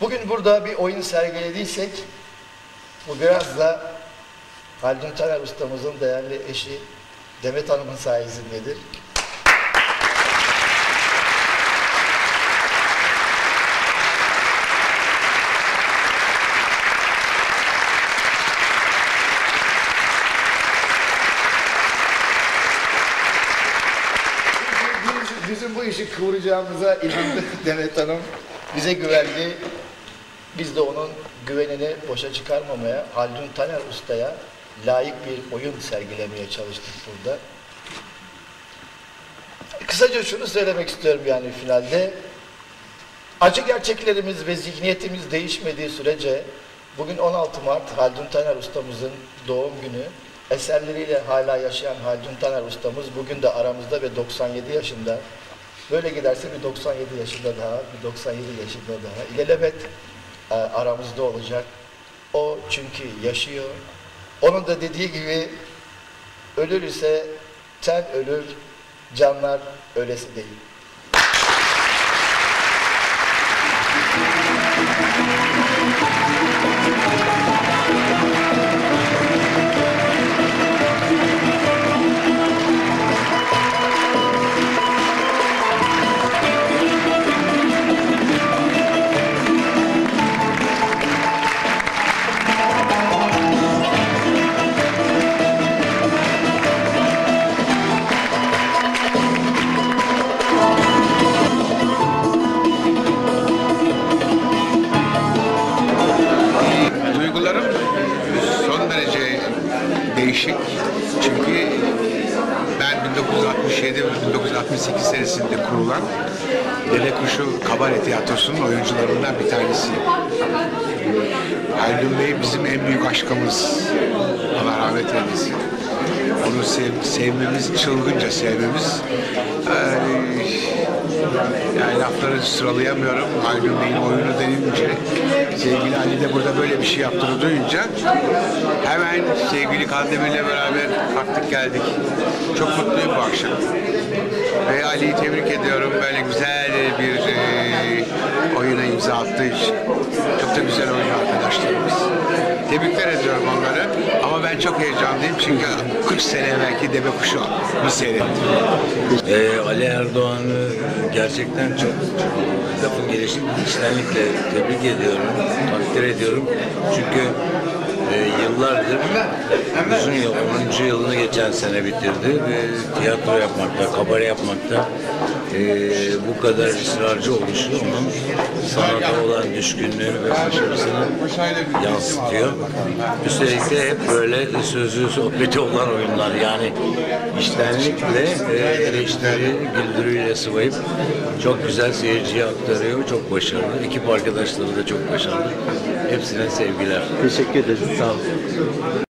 Bugün burada bir oyun sergilediysek bu biraz da Haldun Taner ustamızın değerli eşi Demet Hanım'ın sayesindedir. Biz- Bizim bu işi kıvıracağımıza inandı Demet Hanım. Bize güvendi. Biz de onun güvenini boşa çıkarmamaya, Haldun Taner Usta'ya layık bir oyun sergilemeye çalıştık burada. Kısaca şunu söylemek istiyorum yani finalde. Acı gerçeklerimiz ve zihniyetimiz değişmediği sürece bugün 16 Mart Haldun Taner ustamızın doğum günü. Eserleriyle hala yaşayan Haldun Taner ustamız bugün de aramızda ve 97 yaşında. Böyle giderse bir 97 yaşında daha, bir 97 yaşında daha. İlelebet aramızda olacak. O çünkü yaşıyor. Onun da dediği gibi ölür ise ten ölür, canlar ölesi değil. Değişik. Çünkü ben 1967 ve 1968 senesinde kurulan Deve Kuşu Kabare Tiyatrosu'nun oyuncularından bir tanesiyim. Haldun Bey bizim en büyük aşkımız. Allah rahmet eylesin. Onu sev- sevmemiz, çılgınca sevmemiz. Ay, yani lafları sıralayamıyorum. Haldun Bey'in oyunu denince sevgili Ali de burada böyle bir şey yaptığını duyunca hemen sevgili Kandemir'le beraber kalktık geldik. Çok mutluyum bu akşam. Ve Ali'yi tebrik ediyorum. Böyle güzel bir e, oyuna imza attığı için. Çok da güzel oyun arkadaşlarımız. Tebrikler ediyorum onları. Ama ben çok heyecanlıyım çünkü 40 sene evvelki deve kuşu bu seyrettim. Ee, Ali Erdoğan'ı gerçekten çok lafın gelişi içtenlikle tebrik ediyorum, takdir ediyorum. Çünkü e, yıllardır uzun yıl, 10. yılını geçen sene bitirdi ve tiyatro yapmakta, kabare yapmakta e, bu kadar ısrarcı oluşu onun sanata olan düşkünlüğünü ve başarısını yansıtıyor. Üstelik de hep böyle sözlü sohbeti olan oyunlar yani iştenlikle e, eleştiri güldürüyle sıvayıp çok güzel seyirciye aktarıyor. Çok başarılı. Ekip arkadaşları da çok başarılı. Hepsine sevgiler. Teşekkür ederiz. So.